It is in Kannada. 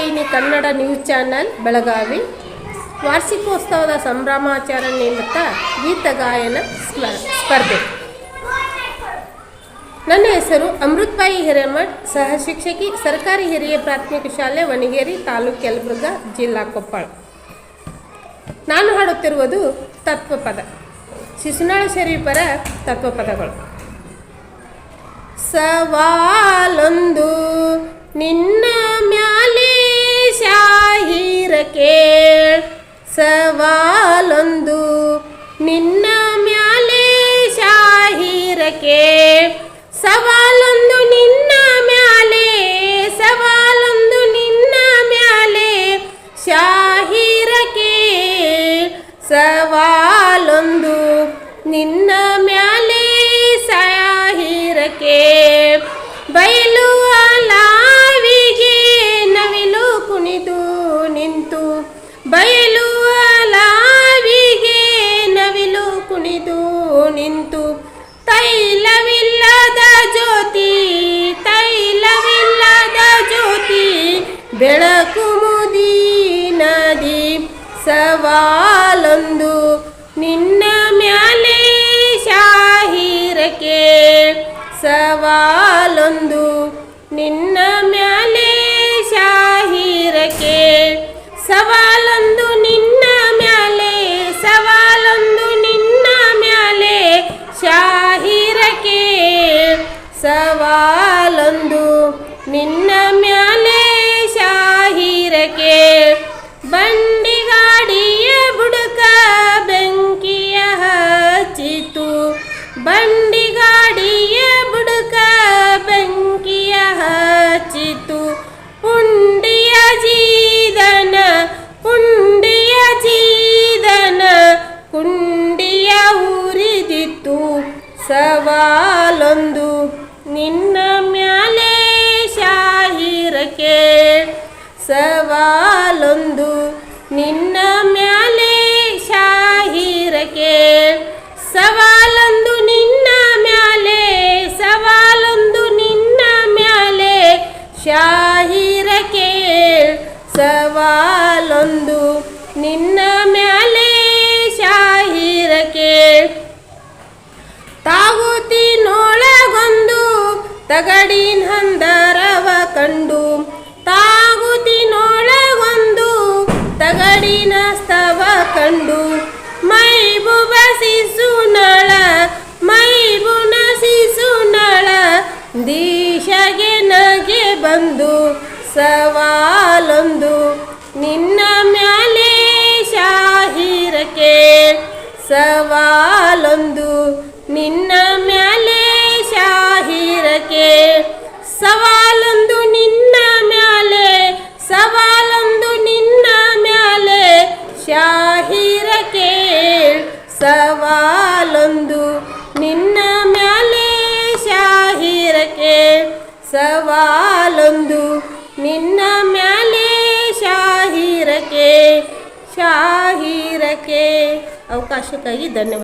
Kannada news channel, Belagavi. ವಾರ್ಷಿಕೋತ್ಸವದ ಸಂಭ್ರಮಾಚರಣೆ ನಿಮಿತ್ತ ಗೀತ ಗಾಯನ ಸ್ಮ- ಸ್ಪರ್ಧೆ. ನನ್ನ ಹೆಸರು ಅಮೃತ್ಬಾಯಿ ಹಿರೇಮಠ್ ಸಹ ಶಿಕ್ಷಕಿ ಸರ್ಕಾರಿ ಹಿರಿಯ ಪ್ರಾಥಮಿಕ ಶಾಲೆ, ವಣಿಗೇರಿ ತಾಲೂಕು ಯಲಬುರ್ಗಾ ಜಿಲ್ಲಾ ಕೊಪ್ಪಳ. ನಾನು ಹಾಡುತ್ತಿರುವುದು ತತ್ವಪದ ಶಿಶುನಾಳ ಶರೀಫರ ತತ್ವಪದಗಳು ಸವಾಲೊಂದು ನಿನ್ನ ಶಾಹಿರ ಸವಾಲೊಂದು ನಿನ್ನ ಮ್ಯಾಲೆ ಸವಾಲೊಂದು ನಿನ್ನ ಮ್ಯಾಲೆ ಶಾಹಿರಕ್ಕೆ ಸವಾಲೊಂದು ನಿನ್ನ ಬೆಳಕು ಮುದಿ ನದಿ ಸವಾಲೊಂದು ನಿನ್ನ ಮ್ಯಾಲೆ ಶಾಹಿರಕ್ಕೆ. ಸವಾಲೊಂದು ನಿನ್ನ ಮ್ಯಾಲೆ ಶಾಹಿರಕ್ಕೆ. ಸವಾಲೊಂದು ನಿನ್ನ ಮ್ಯಾಲೆ, ಸವಾಲೊಂದು ನಿನ್ನ ಮ್ಯಾಲೆ ಶಾಹಿರಕ್ಕೆ. ಸವಾಲೊಂದು ನಿನ್ನ ಮ್ಯಾಲೆ ಶಾಹಿರಕ್ಕೆ ಬಂಡಿಗಾಡಿಯ ಬುಡಕ ಬೆಂಕಿಯ ಹಚ್ಚಿತು. ಬಂಡಿಗಾಡಿಯ ಬುಡಕ ಬೆಂಕಿಯ ಹಚ್ಚಿತು. ಪುಂಡಿಯ ಜೀದನ ಪುಂಡಿಯ ಜೀದನ ಕುಂಡಿಯ ಉರಿದಿತ್ತು ಸವಾಲೊಂದು ಶಾಹಿರಕ್ಕೆ ಸವಾಲೊಂದು ನಿನ್ನ ಮ್ಯಾಲೆ ಶಾಹಿರಕ್ಕೆ ತಾಗುತಿನೊಳಗೊಂದು ತಗಡಿನ ಹಂದರವ ಕಂಡು ಸವಾಲೊಂದು. ನಿನ್ನ ಮ್ಯಾಲೆ ಶಾಹಿರಕೆ ಸವಾಲೊಂದು. ಶಾಹಿರಕ್ಕೆ ಶಾಹಿರಕ್ಕೆ ಅವಕಾಶಕ್ಕಾಗಿ ಧನ್ಯವಾದ